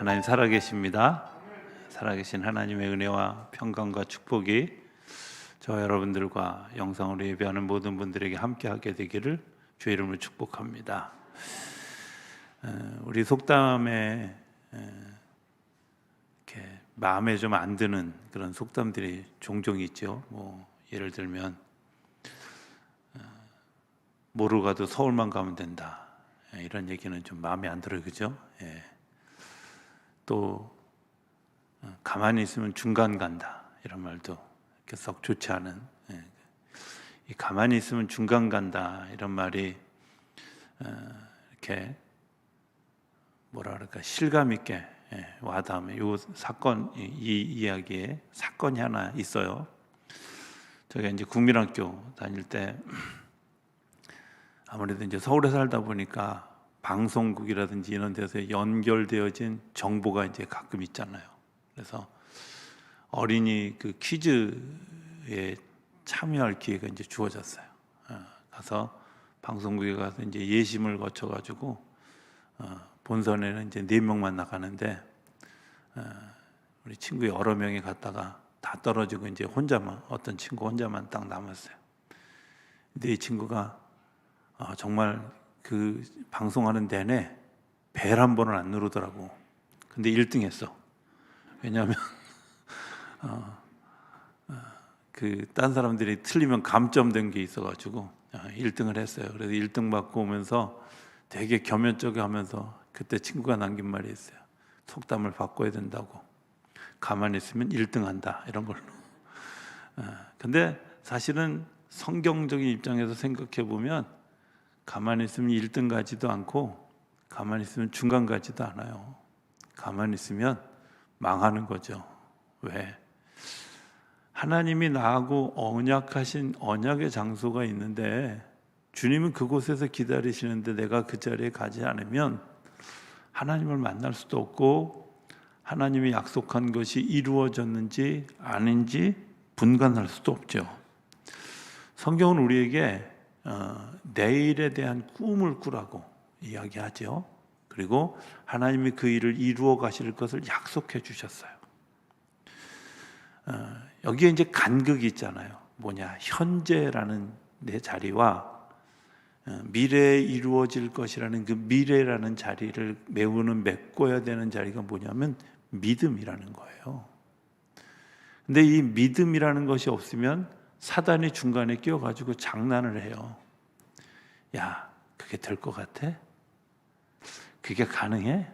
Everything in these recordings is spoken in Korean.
하나님 살아계십니다. 살아계신 하나님의 은혜와 평강과 축복이 저 여러분들과 영상으로 예배하는 모든 분들에게 함께하게 되기를 주의 이름으로 축복합니다. 어, 우리 속담에 에, 이렇게 마음에 좀 안 드는 그런 속담들이 종종 있죠. 뭐 예를 들면 어, 모르고 가도 서울만 가면 된다. 예, 이런 얘기는 좀 마음에 안 들어요, 그죠? 예. 또 어, 가만히 있으면 중간 간다 이런 말도 썩 좋지 않은 예. 이 가만히 있으면 중간 간다 이런 말이 어, 이렇게 뭐라 그럴까 실감 있게 예, 와닿으면 이 사건 이, 이 이야기에 사건이 하나 있어요. 제가 이제 국민학교 다닐 때 아무래도 이제 서울에 살다 보니까 방송국이라든지 이런 데서 연결되어진 정보가 이제 가끔 있잖아요. 그래서 어린이 그 퀴즈에 참여할 기회가 이제 주어졌어요. 어, 가서 방송국에 가서 이제 예심을 거쳐 가지고 어, 본선에는 이제 네 명만 나가는데 어, 우리 친구 여러 명이 갔다가 다 떨어지고 이제 혼자만 어떤 친구 혼자만 딱 남았어요. 근데 이 친구가 어, 정말 그 방송하는 내내 벨 한 번을 안 누르더라고. 근데 1등 했어. 왜냐하면 어, 그딴 사람들이 틀리면 감점된 게 있어가지고 어, 1등을 했어요. 그래서 1등 받고 오면서 되게 겸연쩍게 하면서 그때 친구가 남긴 말이 있어요. 속담을 바꿔야 된다고. 가만히 있으면 1등 한다 이런 걸로. 어, 근데 사실은 성경적인 입장에서 생각해 보면 가만히 있으면 1등 가지도 않고 가만히 있으면 중간 가지도 않아요. 가만히 있으면 망하는 거죠. 왜? 하나님이 나하고 언약하신 언약의 장소가 있는데 주님은 그곳에서 기다리시는데 내가 그 자리에 가지 않으면 하나님을 만날 수도 없고 하나님이 약속한 것이 이루어졌는지 아닌지 분간할 수도 없죠. 성경은 우리에게 어, 내일에 대한 꿈을 꾸라고 이야기하죠. 그리고 하나님이 그 일을 이루어 가실 것을 약속해 주셨어요. 어, 여기에 이제 간극이 있잖아요. 뭐냐 현재라는 내 자리와 어, 미래에 이루어질 것이라는 그 미래라는 자리를 메우는 메꿔야 되는 자리가 뭐냐면 믿음이라는 거예요. 근데 이 믿음이라는 것이 없으면 사단이 중간에 끼어가지고 장난을 해요. 야, 그게 될 것 같아? 그게 가능해?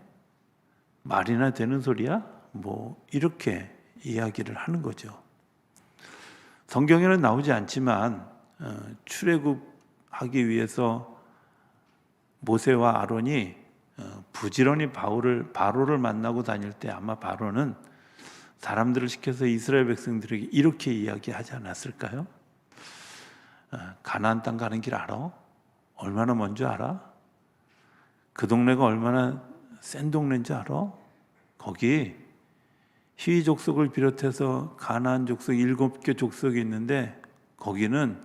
말이나 되는 소리야? 뭐, 이렇게 이야기를 하는 거죠. 성경에는 나오지 않지만, 어, 출애굽하기 위해서 모세와 아론이 어, 부지런히 바울을, 바로를 만나고 다닐 때 아마 바로는 사람들을 시켜서 이스라엘 백성들에게 이렇게 이야기하지 않았을까요? 어, 가나안 땅 가는 길 알아? 얼마나 먼저 알아? 그 동네가 얼마나 센 동네인지 알아? 거기 희위 족속을 비롯해서 가나안 족속 일곱 개 족속이 있는데 거기는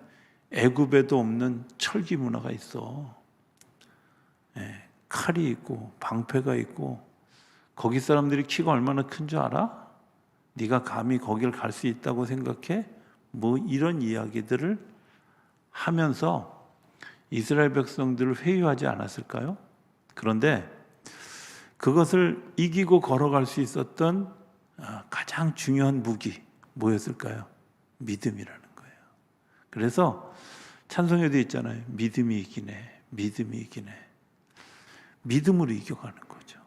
애굽에도 없는 철기 문화가 있어. 예, 칼이 있고 방패가 있고 거기 사람들이 키가 얼마나 큰 줄 알아? 네가 감히 거길 갈 수 있다고 생각해? 뭐 이런 이야기들을 하면서 이스라엘 백성들을 회유하지 않았을까요? 그런데 그것을 이기고 걸어갈 수 있었던 어, 가장 중요한 무기 뭐였을까요? 믿음이라는 거예요. 그래서 찬송에도 있잖아요. 믿음이 이기네. 믿음이 이기네. 믿음으로 이겨가는 거죠.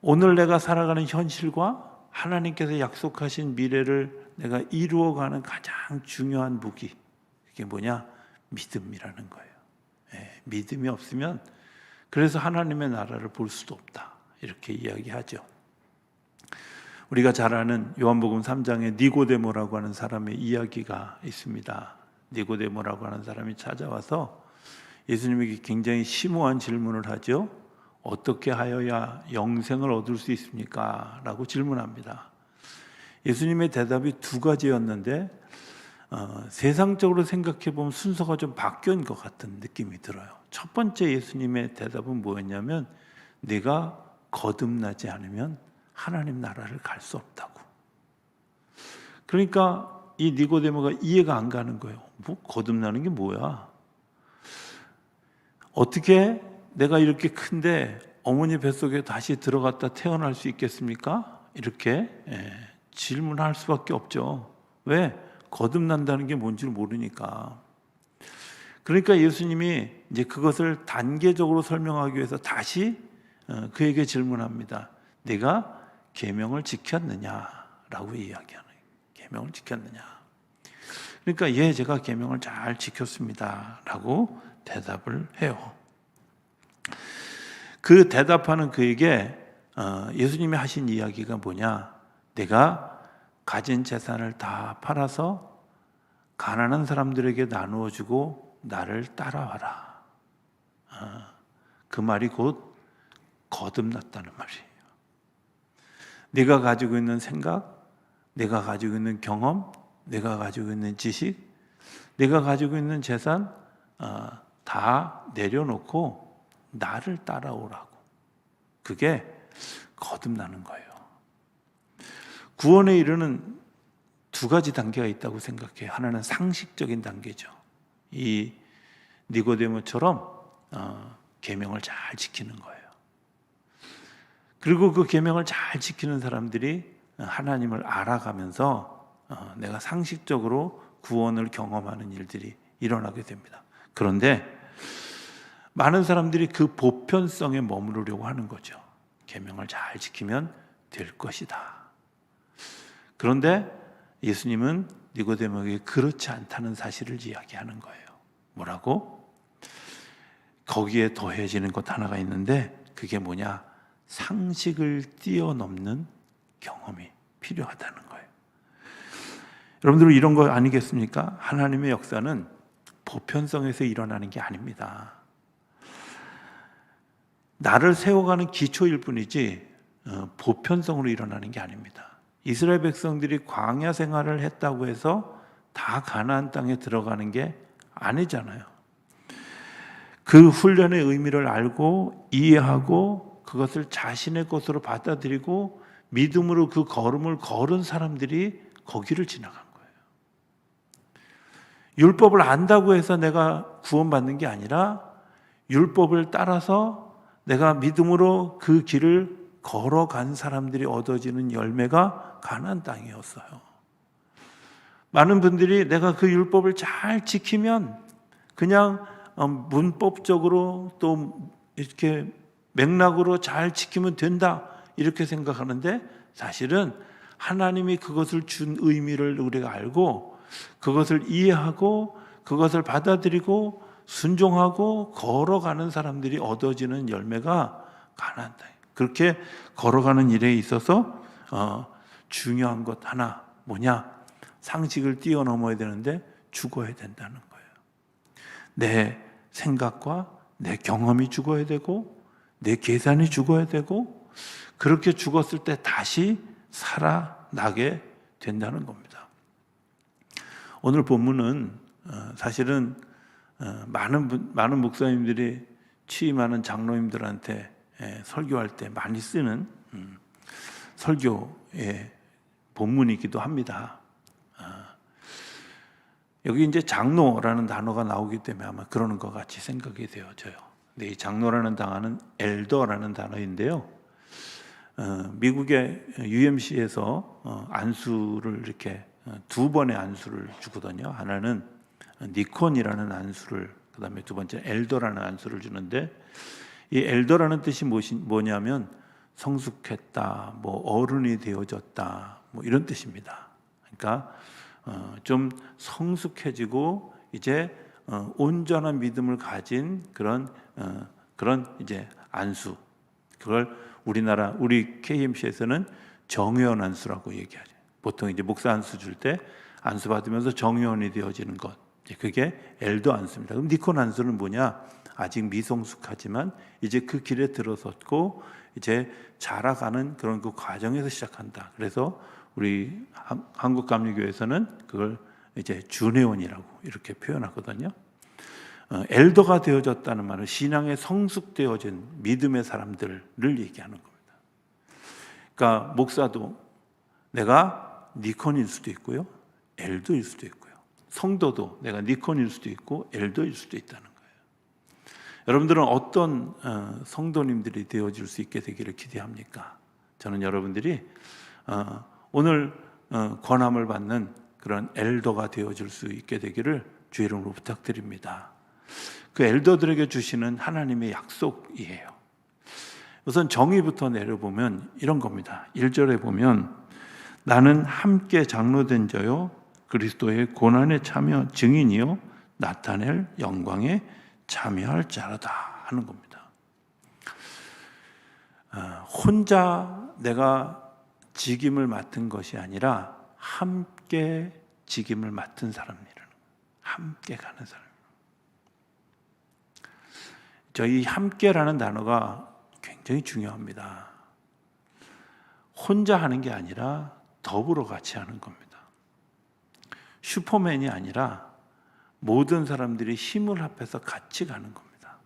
오늘 내가 살아가는 현실과 하나님께서 약속하신 미래를 내가 이루어가는 가장 중요한 무기 그게 뭐냐 믿음이라는 거예요. 예, 믿음이 없으면 그래서 하나님의 나라를 볼 수도 없다 이렇게 이야기하죠. 우리가 잘 아는 요한복음 3장에 니고데모라고 하는 사람의 이야기가 있습니다. 니고데모라고 하는 사람이 찾아와서 예수님에게 굉장히 심오한 질문을 하죠. 어떻게 하여야 영생을 얻을 수 있습니까? 라고 질문합니다. 예수님의 대답이 두 가지였는데 어, 세상적으로 생각해 보면 순서가 좀 바뀐 것 같은 느낌이 들어요. 첫 번째 예수님의 대답은 뭐였냐면 네가 거듭나지 않으면 하나님 나라를 갈 수 없다고. 그러니까 이 니고데모가 이해가 안 가는 거예요. 뭐 거듭나는 게 뭐야? 어떻게 내가 이렇게 큰데 어머니 뱃속에 다시 들어갔다 태어날 수 있겠습니까? 이렇게 예, 질문할 수밖에 없죠. 왜? 거듭난다는 게 뭔지를 모르니까. 그러니까 예수님이 이제 그것을 단계적으로 설명하기 위해서 다시 어, 그에게 질문합니다. 내가 계명을 지켰느냐라고 이야기하는 계명을 지켰느냐. 그러니까 예, 제가 계명을 잘 지켰습니다라고 대답을 해요. 그 대답하는 그에게 어, 예수님이 하신 이야기가 뭐냐? 내가 가진 재산을 다 팔아서 가난한 사람들에게 나누어 주고 나를 따라와라. 어, 그 말이 곧 거듭났다는 말이에요. 네가 가지고 있는 생각, 내가 가지고 있는 경험, 내가 가지고 있는 지식, 내가 가지고 있는 재산 어, 다 내려놓고 나를 따라오라고. 그게 거듭나는 거예요. 구원에 이르는 두 가지 단계가 있다고 생각해요. 하나는 상식적인 단계죠. 이 니고데모처럼 어, 계명을 잘 지키는 거예요. 그리고 그 계명을 잘 지키는 사람들이 하나님을 알아가면서 어, 내가 상식적으로 구원을 경험하는 일들이 일어나게 됩니다. 그런데 많은 사람들이 그 보편성에 머무르려고 하는 거죠. 계명을 잘 지키면 될 것이다. 그런데 예수님은 니고데모에게 그렇지 않다는 사실을 이야기하는 거예요. 뭐라고? 거기에 더해지는 것 하나가 있는데 그게 뭐냐? 상식을 뛰어넘는 경험이 필요하다는 거예요. 여러분들 이런 거 아니겠습니까? 하나님의 역사는 보편성에서 일어나는 게 아닙니다. 나를 세워가는 기초일 뿐이지 어, 보편성으로 일어나는 게 아닙니다. 이스라엘 백성들이 광야 생활을 했다고 해서 다 가나안 땅에 들어가는 게 아니잖아요. 그 훈련의 의미를 알고 이해하고 그것을 자신의 것으로 받아들이고 믿음으로 그 걸음을 걸은 사람들이 거기를 지나간 거예요. 율법을 안다고 해서 내가 구원받는 게 아니라 율법을 따라서 내가 믿음으로 그 길을 걸어간 사람들이 얻어지는 열매가 가나안 땅이었어요. 많은 분들이 내가 그 율법을 잘 지키면 그냥 어, 문법적으로 또 이렇게 맥락으로 잘 지키면 된다 이렇게 생각하는데 사실은 하나님이 그것을 준 의미를 우리가 알고 그것을 이해하고 그것을 받아들이고 순종하고 걸어가는 사람들이 얻어지는 열매가 가난다. 그렇게 걸어가는 일에 있어서 어, 중요한 것 하나 뭐냐? 상식을 뛰어넘어야 되는데 죽어야 된다는 거예요. 내 생각과 내 경험이 죽어야 되고 내 계산이 죽어야 되고 그렇게 죽었을 때 다시 살아나게 된다는 겁니다. 오늘 본문은 어, 사실은 어, 많은 분, 많은 목사님들이 취임하는 장로님들한테 예, 설교할 때 많이 쓰는 음, 설교의 본문이기도 합니다. 아, 여기 이제 장로라는 단어가 나오기 때문에 아마 그러는 것 같이 생각이 되어져요. 근데 이 장로라는 단어는 엘더라는 단어인데요. 어, 미국의 UMC에서 어, 안수를 이렇게 어, 두 번의 안수를 주거든요. 하나는 니콘이라는 안수를 그다음에 두 번째 엘더라는 안수를 주는데 이 엘더라는 뜻이 뭐냐면 성숙했다, 뭐 어른이 되어졌다, 뭐 이런 뜻입니다. 그러니까 좀 성숙해지고 이제 온전한 믿음을 가진 그런 그런 이제 안수 그걸 우리나라 우리 KMC에서는 정의원 안수라고 얘기하죠. 보통 이제 목사 안수 줄 때 안수 받으면서 정의원이 되어지는 것. 그게 엘도 안수입니다. 그럼 니콘 안수는 뭐냐? 아직 미성숙하지만 이제 그 길에 들어섰고 이제 자라가는 그런 그 과정에서 시작한다. 그래서 우리 한국 감리교에서는 그걸 이제 준회원이라고 이렇게 표현하거든요. 어, 엘더가 되어졌다는 말은 신앙에 성숙되어진 믿음의 사람들을 얘기하는 겁니다. 그러니까 목사도 내가 니콘일 수도 있고요. 엘도일 수도 있고요. 성도도 내가 니콘일 수도 있고 엘도일 수도 있다는 거예요. 여러분들은 어떤 어, 성도님들이 되어질 수 있게 되기를 기대합니까? 저는 여러분들이 어, 오늘 어, 권함을 받는 그런 엘더가 되어질 수 있게 되기를 주의 이름으로 부탁드립니다. 그 엘더들에게 주시는 하나님의 약속이에요. 우선 정의부터 내려보면 이런 겁니다. 1절에 보면 나는 함께 장로된 자요 그리스도의 고난에 참여 증인이요 나타낼 영광에 참여할 자라다 하는 겁니다. 아, 혼자 내가 직임을 맡은 것이 아니라 함께 직임을 맡은 사람이라는. 함께 가는 사람. 저희 함께라는 단어가 굉장히 중요합니다. 혼자 하는 게 아니라 더불어 같이 하는 겁니다. 슈퍼맨이 아니라 모든 사람들이 힘을 합해서 같이 가는 겁니다.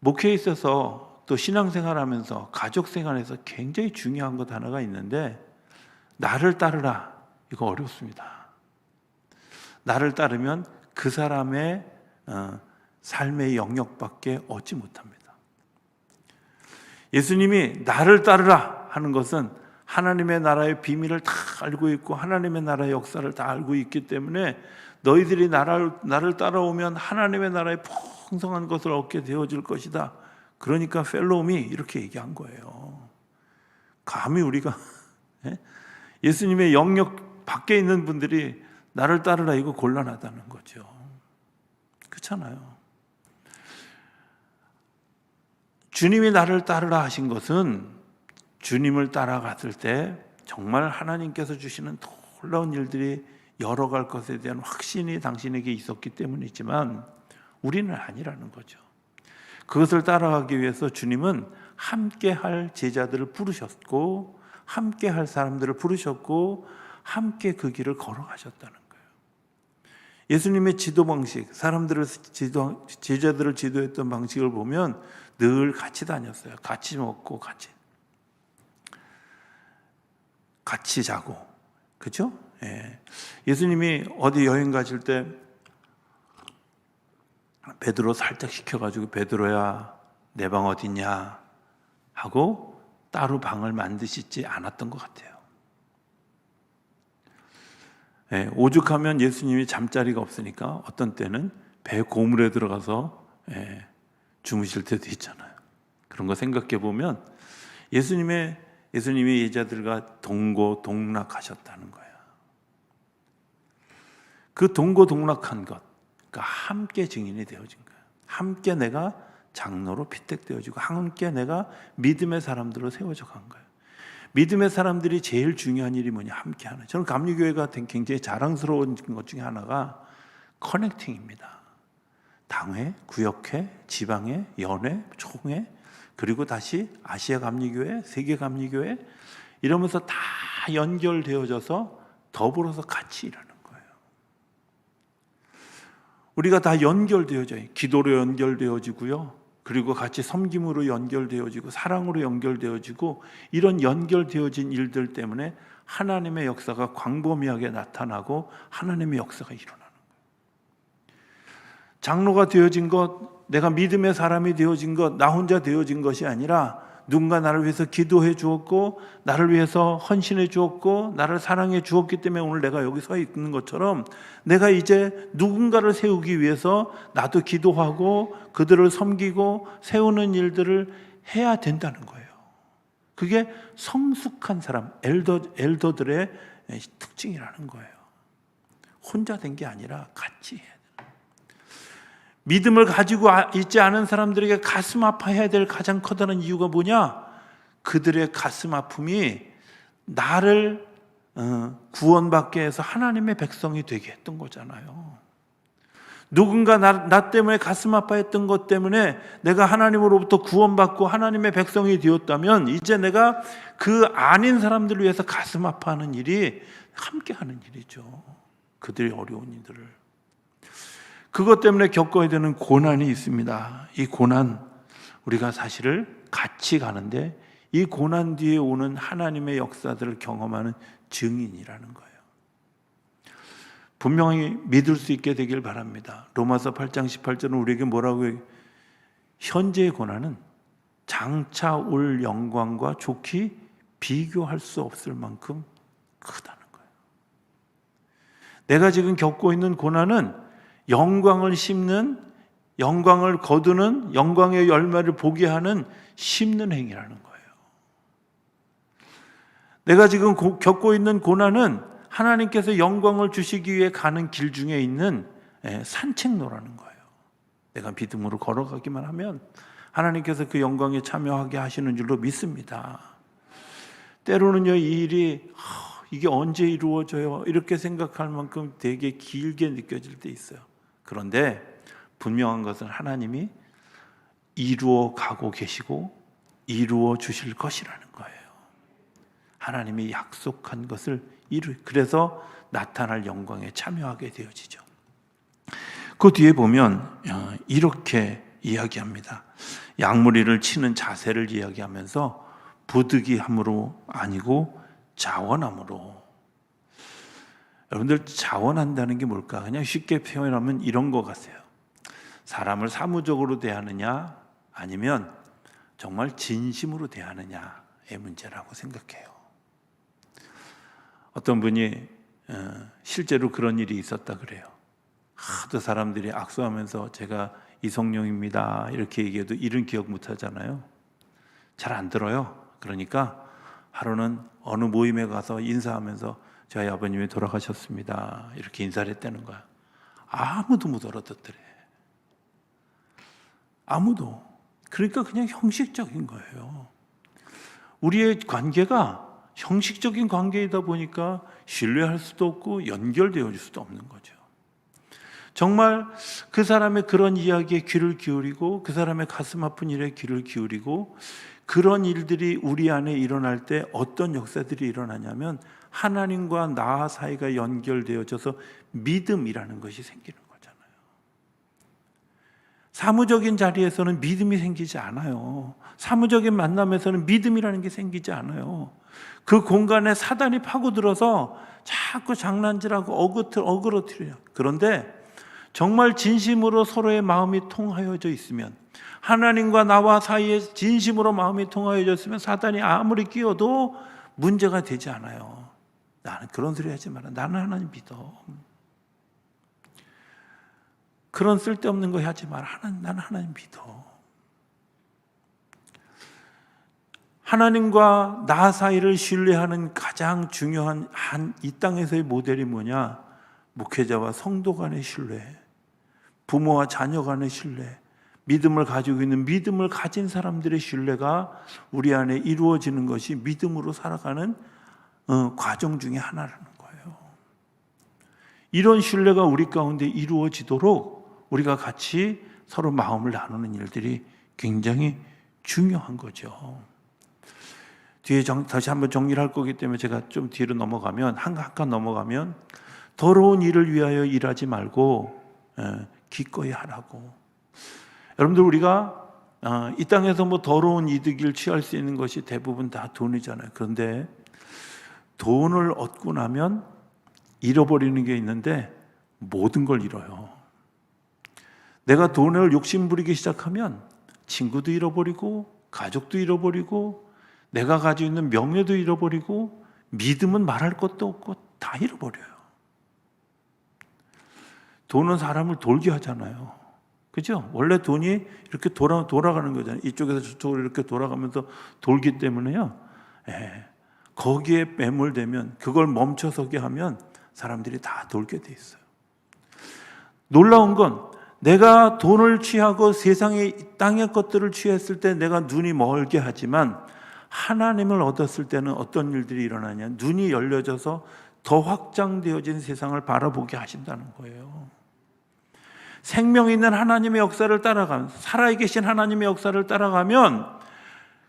목회에 있어서 또 신앙생활 하면서 가족생활에서 굉장히 중요한 것 하나가 있는데 나를 따르라. 이거 어렵습니다. 나를 따르면 그 사람의 어, 삶의 영역밖에 얻지 못합니다. 예수님이 나를 따르라 하는 것은 하나님의 나라의 비밀을 다 알고 있고 하나님의 나라의 역사를 다 알고 있기 때문에 너희들이 나를, 나를 따라오면 하나님의 나라의 풍성한 것을 얻게 되어질 것이다. 그러니까 펠로움이 이렇게 얘기한 거예요. 감히 우리가 예? 예수님의 영역 밖에 있는 분들이 나를 따르라 이거 곤란하다는 거죠. 그렇잖아요. 주님이 나를 따르라 하신 것은 주님을 따라갔을 때 정말 하나님께서 주시는 놀라운 일들이 열어갈 것에 대한 확신이 당신에게 있었기 때문이지만 우리는 아니라는 거죠. 그것을 따라가기 위해서 주님은 함께 할 제자들을 부르셨고 함께 할 사람들을 부르셨고 함께 그 길을 걸어가셨다는 거예요. 예수님의 지도 방식, 사람들을 지도, 제자들을 지도했던 방식을 보면 늘 같이 다녔어요. 같이 먹고 같이 같이 자고 그죠? 예. 예수님이 어디 여행 가실 때 베드로 살짝 시켜가지고 베드로야 내 방 어딨냐 하고 따로 방을 만드시지 않았던 것 같아요. 예, 오죽하면 예수님이 잠자리가 없으니까 어떤 때는 배 고물에 들어가서 예, 주무실 때도 있잖아요. 그런 거 생각해 보면 예수님의 예수님의 예자들과 동고 동락하셨다는 거예요. 그 동고 동락한 것, 그러니까 함께 증인이 되어진 거예요. 함께 내가 장로로 피택되어지고 함께 내가 믿음의 사람들로 세워져 간 거예요. 믿음의 사람들이 제일 중요한 일이 뭐냐 함께 하는. 저는 감리교회가 굉장히 자랑스러운 것 중에 하나가 커넥팅입니다. 당회, 구역회, 지방회, 연회, 총회, 그리고 다시 아시아 감리교회, 세계 감리교회 이러면서 다 연결되어져서 더불어서 같이 일하는 거예요. 우리가 다 연결되어져요. 기도로 연결되어지고요. 그리고 같이 섬김으로 연결되어지고 사랑으로 연결되어지고 이런 연결되어진 일들 때문에 하나님의 역사가 광범위하게 나타나고 하나님의 역사가 일어나는 거예요. 장로가 되어진 것, 내가 믿음의 사람이 되어진 것, 나 혼자 되어진 것이 아니라 누군가 나를 위해서 기도해 주었고, 나를 위해서 헌신해 주었고, 나를 사랑해 주었기 때문에 오늘 내가 여기 서 있는 것처럼 내가 이제 누군가를 세우기 위해서 나도 기도하고 그들을 섬기고 세우는 일들을 해야 된다는 거예요. 그게 성숙한 사람, 엘더, 엘더들의 특징이라는 거예요. 혼자 된 게 아니라 같이 해야 믿음을 가지고 아, 있지 않은 사람들에게 가슴 아파해야 될 가장 커다란 이유가 뭐냐? 그들의 가슴 아픔이 나를 어, 구원받게 해서 하나님의 백성이 되게 했던 거잖아요. 누군가 나, 나 때문에 가슴 아파했던 것 때문에 내가 하나님으로부터 구원받고 하나님의 백성이 되었다면 이제 내가 그 아닌 사람들을 위해서 가슴 아파하는 일이 함께 하는 일이죠. 그들의 어려운 일들을. 그것 때문에 겪어야 되는 고난이 있습니다. 이 고난, 우리가 사실을 같이 가는데 이 고난 뒤에 오는 하나님의 역사들을 경험하는 증인이라는 거예요. 분명히 믿을 수 있게 되길 바랍니다. 로마서 8장 18절은 우리에게 뭐라고 해요? 현재의 고난은 장차 올 영광과 좋게 비교할 수 없을 만큼 크다는 거예요. 내가 지금 겪고 있는 고난은 영광을 심는 영광을 거두는 영광의 열매를 보게 하는 심는 행위라는 거예요. 내가 지금 고- 겪고 있는 고난은 하나님께서 영광을 주시기 위해 가는 길 중에 있는 예, 산책로라는 거예요. 내가 믿음으로 걸어가기만 하면 하나님께서 그 영광에 참여하게 하시는 줄로 믿습니다. 때로는요, 이 일이 하, 이게 언제 이루어져요? 이렇게 생각할 만큼 되게 길게 느껴질 때 있어요. 그런데 분명한 것은 하나님이 이루어 가고 계시고 이루어 주실 것이라는 거예요. 하나님이 약속한 것을 이루 그래서 나타날 영광에 참여하게 되어지죠. 그 뒤에 보면 어, 이렇게 이야기합니다. 양무리를 치는 자세를 이야기하면서 부득이함으로 아니고 자원함으로. 여러분들 자원한다는 게 뭘까? 그냥 쉽게 표현하면 이런 것 같아요. 사람을 사무적으로 대하느냐 아니면 정말 진심으로 대하느냐의 문제라고 생각해요. 어떤 분이 어, 실제로 그런 일이 있었다 그래요. 하도 사람들이 악수하면서 제가 이성룡입니다 이렇게 얘기해도 이런 기억 못 하잖아요. 잘 안 들어요. 그러니까 하루는 어느 모임에 가서 인사하면서 저희 아버님이 돌아가셨습니다. 이렇게 인사를 했다는 거야. 아무도 못 알아듣더래. 아무도. 그러니까 그냥 형식적인 거예요. 우리의 관계가 형식적인 관계이다 보니까 신뢰할 수도 없고 연결되어질 수도 없는 거죠. 정말 그 사람의 그런 이야기에 귀를 기울이고 그 사람의 가슴 아픈 일에 귀를 기울이고 그런 일들이 우리 안에 일어날 때 어떤 역사들이 일어나냐면 하나님과 나 사이가 연결되어져서 믿음이라는 것이 생기는 거잖아요. 사무적인 자리에서는 믿음이 생기지 않아요. 사무적인 만남에서는 믿음이라는 게 생기지 않아요. 그 공간에 사단이 파고들어서 자꾸 장난질하고 어그트, 어그러뜨려요. 그런데 정말 진심으로 서로의 마음이 통하여져 있으면 하나님과 나와 사이에 진심으로 마음이 통하여져 있으면 사단이 아무리 끼어도 문제가 되지 않아요. 나는 그런 소리 하지 마라. 나는 하나님 믿어. 그런 쓸데없는 거 하지 마라. 하나님, 나는 하나님 믿어. 하나님과 나 사이를 신뢰하는 가장 중요한 한 이 땅에서의 모델이 뭐냐? 목회자와 성도 간의 신뢰, 부모와 자녀 간의 신뢰, 믿음을 가지고 있는 믿음을 가진 사람들의 신뢰가 우리 안에 이루어지는 것이 믿음으로 살아가는 어, 과정 중에 하나라는 거예요. 이런 신뢰가 우리 가운데 이루어지도록 우리가 같이 서로 마음을 나누는 일들이 굉장히 중요한 거죠. 뒤에 정, 다시 한번 정리를 할 거기 때문에 제가 좀 뒤로 넘어가면 한칸 넘어가면 더러운 일을 위하여 일하지 말고 예, 기꺼이 하라고. 여러분들 우리가 어, 이 땅에서 뭐 더러운 이득을 취할 수 있는 것이 대부분 다 돈이잖아요. 그런데 돈을 얻고 나면 잃어버리는 게 있는데 모든 걸 잃어요. 내가 돈을 욕심부리기 시작하면 친구도 잃어버리고 가족도 잃어버리고 내가 가지고 있는 명예도 잃어버리고 믿음은 말할 것도 없고 다 잃어버려요. 돈은 사람을 돌게 하잖아요. 그죠? 원래 돈이 이렇게 돌아, 돌아가는 거잖아요. 이쪽에서 저쪽으로 이렇게 돌아가면서 돌기 때문에요. 예, 거기에 매몰되면 그걸 멈춰서게 하면 사람들이 다 돌게 돼 있어요. 놀라운 건 내가 돈을 취하고 세상의 땅의 것들을 취했을 때 내가 눈이 멀게 하지만 하나님을 얻었을 때는 어떤 일들이 일어나냐? 눈이 열려져서 더 확장되어진 세상을 바라보게 하신다는 거예요. 생명 있는 하나님의 역사를 따라가면 살아계신 하나님의 역사를 따라가면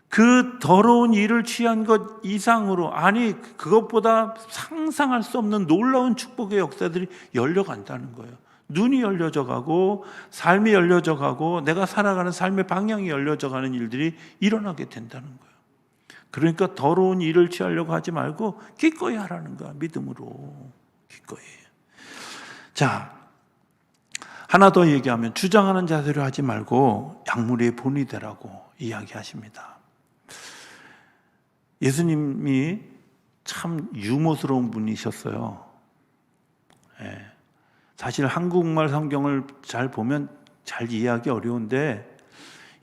그 더러운 일을 취한 것 이상으로 아니 그것보다 상상할 수 없는 놀라운 축복의 역사들이 열려간다는 거예요. 눈이 열려져 가고 삶이 열려져 가고 내가 살아가는 삶의 방향이 열려져 가는 일들이 일어나게 된다는 거예요. 그러니까 더러운 일을 취하려고 하지 말고 기꺼이 하라는 거야. 믿음으로. 기꺼이. 자, 하나 더 얘기하면 주장하는 자세로 하지 말고 약물의 본이 되라고 이야기하십니다. 예수님이 참 유머스러운 분이셨어요. 예. 사실 한국말 성경을 잘 보면 잘 이해하기 어려운데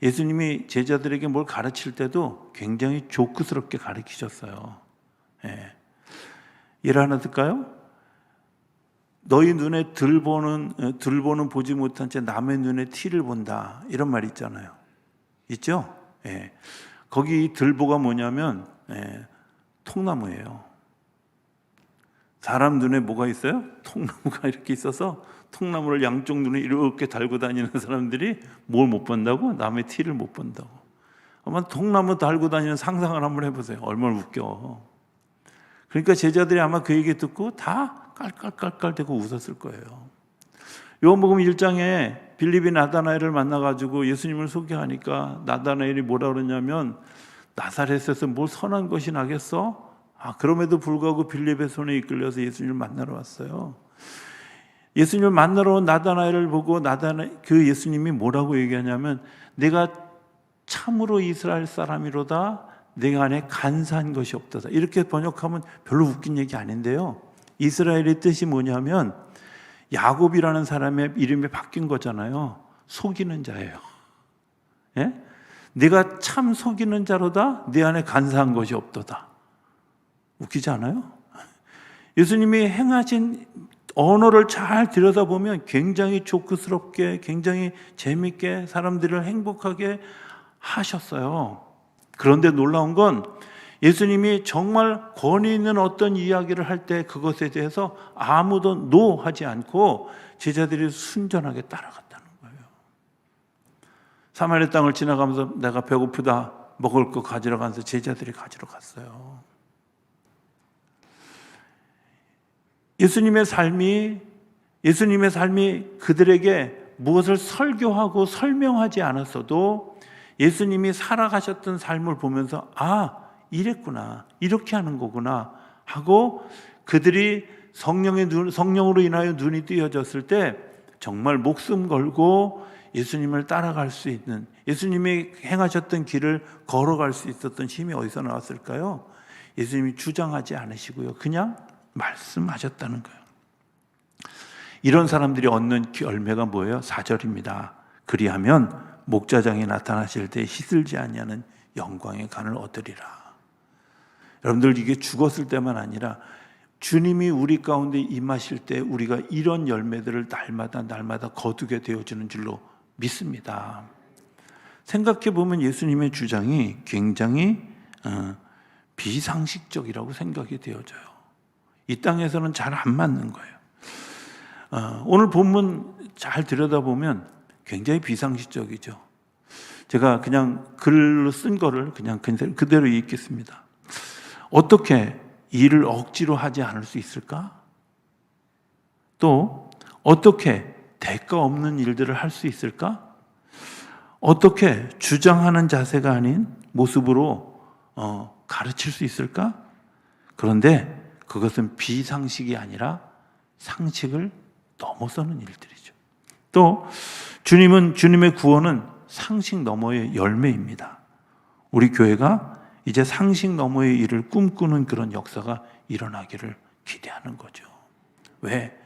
예수님이 제자들에게 뭘 가르칠 때도 굉장히 조크스럽게 가르치셨어요. 예. 예를 하나 들까요? 너희 눈에 들 보는 어, 들 보는 보지 못한 채 남의 눈에 티를 본다 이런 말 있잖아요. 있죠? 예. 거기 이 들보가 뭐냐면 예, 통나무예요. 사람 눈에 뭐가 있어요? 통나무가 이렇게 있어서 통나무를 양쪽 눈에 이렇게 달고 다니는 사람들이 뭘 못 본다고? 남의 티를 못 본다고. 아마 통나무 달고 다니는 상상을 한번 해보세요. 얼마나 웃겨. 그러니까 제자들이 아마 그 얘기 듣고 다 깔깔깔깔 대고 웃었을 거예요. 요한복음 1장에 빌립이 나다나엘을 만나가지고 예수님을 소개하니까 나다나엘이 뭐라 그러냐면 나사렛에서 뭘 선한 것이 나겠어? 아, 그럼에도 불구하고 빌립의 손에 이끌려서 예수님을 만나러 왔어요. 예수님을 만나러 온 나다나엘을 보고 나다나 그 예수님이 뭐라고 얘기하냐면 내가 참으로 이스라엘 사람이로다 내가 안에 간사한 것이 없다다. 이렇게 번역하면 별로 웃긴 얘기 아닌데요. 이스라엘의 뜻이 뭐냐면 야곱이라는 사람의 이름이 바뀐 거잖아요. 속이는 자예요. 예? 내가 참 속이는 자로다 내 안에 간사한 것이 없도다. 웃기지 않아요? 예수님이 행하신 언어를 잘 들여다보면 굉장히 조크스럽게, 굉장히 재밌게 사람들을 행복하게 하셨어요. 그런데 놀라운 건 예수님이 정말 권위 있는 어떤 이야기를 할 때 그것에 대해서 아무도 노 하지 않고 제자들이 순전하게 따라갔다는 거예요. 사마리아 땅을 지나가면서 내가 배고프다 먹을 거 가지러 가면서 제자들이 가지러 갔어요. 예수님의 삶이 예수님의 삶이 그들에게 무엇을 설교하고 설명하지 않았어도 예수님이 살아가셨던 삶을 보면서 아 이랬구나 이렇게 하는 거구나 하고 그들이 성령의 눈, 성령으로 인하여 눈이 띄어졌을 때 정말 목숨 걸고 예수님을 따라갈 수 있는 예수님이 행하셨던 길을 걸어갈 수 있었던 힘이 어디서 나왔을까요? 예수님이 주장하지 않으시고요. 그냥 말씀하셨다는 거예요. 이런 사람들이 얻는 열매가 뭐예요? 4절입니다. 그리하면 목자장이 나타나실 때 희들지 아니하는 영광의 간을 얻으리라. 여러분들 이게 죽었을 때만 아니라 주님이 우리 가운데 임하실 때 우리가 이런 열매들을 날마다 날마다 거두게 되어지는 줄로 믿습니다. 생각해 보면 예수님의 주장이 굉장히 어, 비상식적이라고 생각이 되어져요. 이 땅에서는 잘 안 맞는 거예요. 어, 오늘 본문 잘 들여다보면 굉장히 비상식적이죠. 제가 그냥 글로 쓴 거를 그냥 그대로 읽겠습니다. 어떻게 일을 억지로 하지 않을 수 있을까? 또 어떻게 대가 없는 일들을 할 수 있을까? 어떻게 주장하는 자세가 아닌 모습으로 어, 가르칠 수 있을까? 그런데 그것은 비상식이 아니라 상식을 넘어서는 일들이죠. 또 주님은 주님의 구원은 상식 너머의 열매입니다. 우리 교회가 이제 상식 너머의 일을 꿈꾸는 그런 역사가 일어나기를 기대하는 거죠. 왜?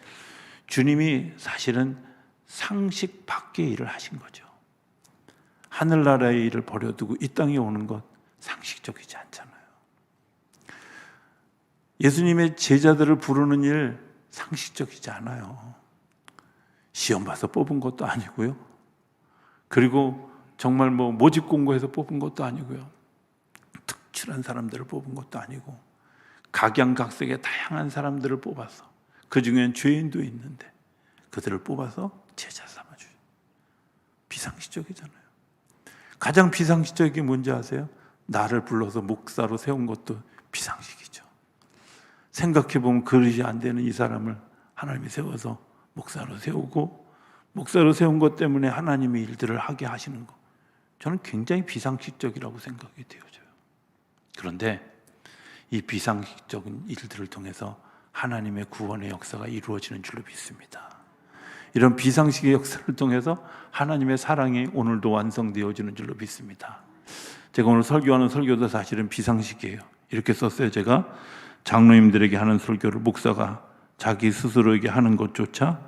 주님이 사실은 상식 밖의 일을 하신 거죠. 하늘나라의 일을 버려두고 이 땅에 오는 것 상식적이지 않잖아요. 예수님의 제자들을 부르는 일 상식적이지 않아요. 시험 봐서 뽑은 것도 아니고요. 그리고 정말 뭐 모집 공고해서 뽑은 것도 아니고요. 특출한 사람들을 뽑은 것도 아니고 각양각색의 다양한 사람들을 뽑아서 그 중엔 죄인도 있는데 그들을 뽑아서 제자 삼아줘요. 비상식적이잖아요. 가장 비상식적이 뭔지 아세요? 나를 불러서 목사로 세운 것도 비상식이죠. 생각해보면 그릇이 안 되는 이 사람을 하나님이 세워서 목사로 세우고 목사로 세운 것 때문에 하나님의 일들을 하게 하시는 것. 저는 굉장히 비상식적이라고 생각이 되어져요. 그런데 이 비상식적인 일들을 통해서 하나님의 구원의 역사가 이루어지는 줄로 믿습니다. 이런 비상식의 역사를 통해서 하나님의 사랑이 오늘도 완성되어지는 줄로 믿습니다. 제가 오늘 설교하는 설교도 사실은 비상식이에요. 이렇게 썼어요. 제가 장로님들에게 하는 설교를 목사가 자기 스스로에게 하는 것조차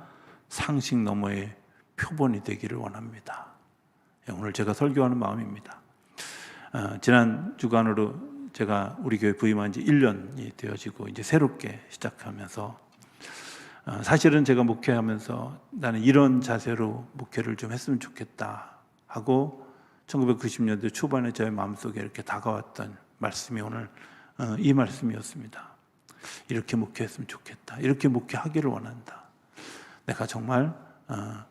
상식 너머의 표본이 되기를 원합니다. 예, 오늘 제가 설교하는 마음입니다. 어, 지난 주간으로 제가 우리 교회 부임한 지 1년이 되어지고 이제 새롭게 시작하면서 어, 사실은 제가 목회하면서 나는 이런 자세로 목회를 좀 했으면 좋겠다 하고 1990년대 초반에 저의 마음속에 이렇게 다가왔던 말씀이 오늘 어, 이 말씀이었습니다. 이렇게 목회했으면 좋겠다. 이렇게 목회하기를 원한다. 내가 정말 어,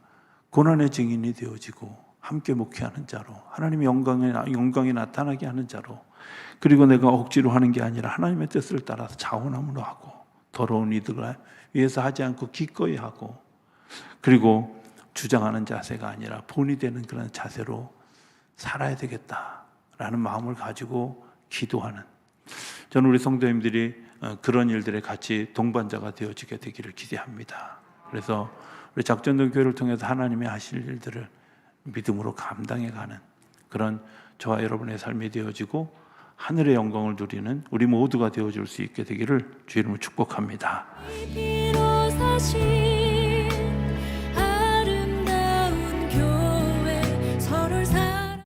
고난의 증인이 되어지고 함께 목회하는 자로 하나님의 영광에 영광이 나타나게 하는 자로 그리고 내가 억지로 하는 게 아니라 하나님의 뜻을 따라서 자원함으로 하고 더러운 이들을 위해서 하지 않고 기꺼이 하고 그리고 주장하는 자세가 아니라 본이 되는 그런 자세로 살아야 되겠다라는 마음을 가지고 기도하는 저는 우리 성도님들이 어, 그런 일들에 같이 동반자가 되어지게 되기를 기대합니다. 그래서 우리 작전동 교회를 통해서 하나님의 하실 일들을 믿음으로 감당해 가는 그런 저와 여러분의 삶이 되어지고 하늘의 영광을 누리는 우리 모두가 되어 줄 수 있게 되기를 주 이름으로 축복합니다.